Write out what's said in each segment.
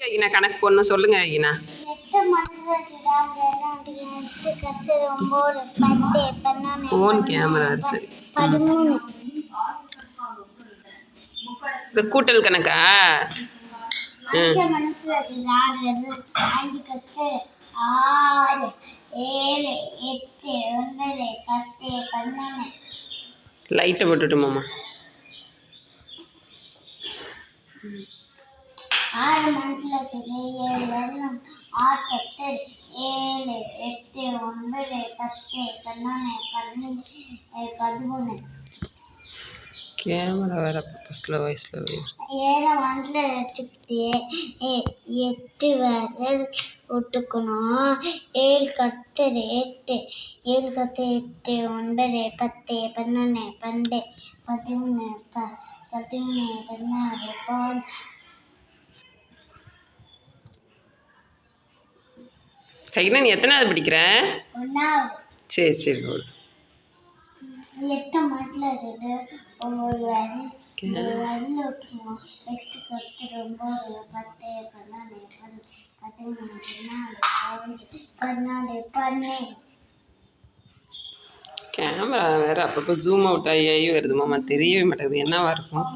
ஐயா கணக்கு போடணும் சொல்லுங்க ஐயா ஃபோன் கேமரா சரி இந்த கூட்டல் கணக்கா? லைட்டை போட்டுட்டு மாமா. ஆறு மணிக்கு சொல்லி ஏழு வருடம் ஆறு பத்து ஏழு எட்டு ஒன்பது பத்து பதினொன்று பன்னெண்டு பதிமூணு கேமரா வேற ஸ்லோ வாய்ஸ்ல ஏழு மனசில் வச்சுக்கிட்டு எட்டு வரல் விட்டுக்கணும் ஏழு கத்து எட்டு ஏழு கத்து எட்டு ஒன்பது பத்து பன்னெண்டு பன்னெண்டு பதிமூணு ப பதிமூணு பதினாறு பதினஞ்சு கைனா நீ எத்தனாவது படிக்கிற? சரி சரி போடு எட்டு வச்சுட்டு ஒவ்வொரு எட்டு ஒம்பது பத்து பன்னெண்டு பதிமூணு பதினாலு பன்னெண்டு. கேமரா வேற அப்பப்போ ஜூம் அவுட் ஆகி ஆகி வருது மாமா. தெரியவே மாட்டேங்குது. என்னவா இருக்கும்?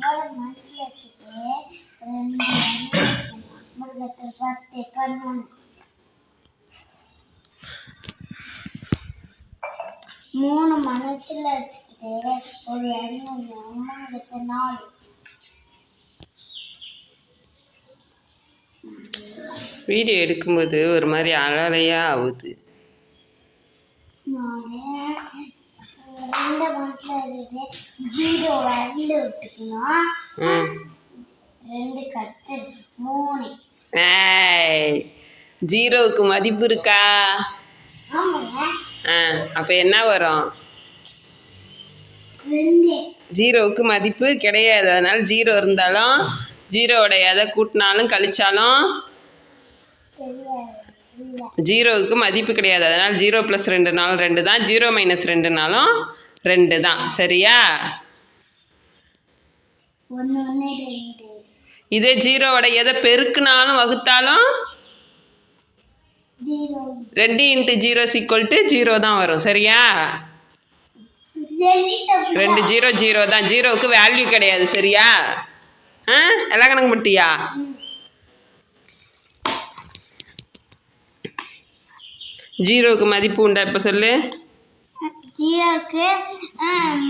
பத்து பதினொன்று மூணு மனசில் வச்சுக்கிட்டு ஒரு அம்மாவுக்கு நாலு வீடியோ எடுக்கும்போது ஒரு மாதிரி அலலையாக ஆகுது. ரெண்டு மனசில் ஜீரோ விட்டுக்கணும் மூணு. ஜீரோவுக்கு மதிப்பு இருக்கா? ஆ அப்போ என்ன வரும்? ரெண்டு. ஜீரோவுக்கு மதிப்பு கிடையாது. அதனால ஜீரோ இருந்தாலும் ஜீரோவோட எதை கூட்டினாலும் கழிச்சாலும் ஜீரோவுக்கு மதிப்பு கிடையாது. அதனால் ஜீரோ ப்ளஸ் ரெண்டுனாலும் ரெண்டு தான். ஜீரோ மைனஸ் ரெண்டுனாலும் ரெண்டு தான். சரியா? ரெண்டு. இதே ஜீரோவோட எதை பெருக்குனாலும் வகுத்தாலும் ரெண்டு into zero equal to zero தான் வரும் சரியா? ரெண்டு ஜீரோ ஜீரோ தான். ஜீரோவுக்கு வேல்யூ கிடையாது சரியா? ஆ? எல்லாம் கணக்கு பண்ணிட்டியா? ஜீரோவுக்கு மதிப்பு உண்டா இப்போ சொல்லு? ஜீரோக்கு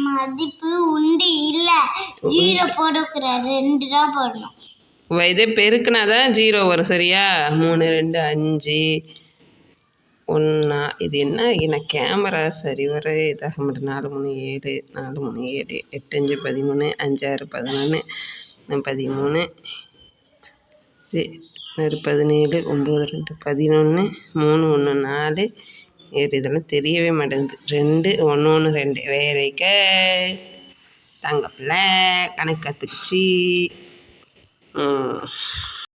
மதிப்பு உண்டு இல்லை. ஜீரோ போடக்கூடாது ரெண்டு தான் போடணும். இதே பெருக்கினா தான் ஜீரோ வரும் சரியா? மூணு ரெண்டு அஞ்சு. ஒன்றா இது என்ன? என்ன கேமரா? சரி வர இதாக மட்டும். நாலு மூணு ஏழு. நாலு மூணு ஏழு. எட்டு அஞ்சு பதிமூணு. அஞ்சாறு பதினொன்று பதிமூணு. ஜி ஆறு பதினேழு ஒம்பது ரெண்டு பதினொன்று மூணு ஒன்று நாலு. ஏழு இதெல்லாம் தெரியவே மாட்டேங்குது. ரெண்டு ஒன்று ஒன்று ரெண்டு. வேறைக்க தங்க பிள்ளை கணக்கு கற்றுக்குச்சி 嗯。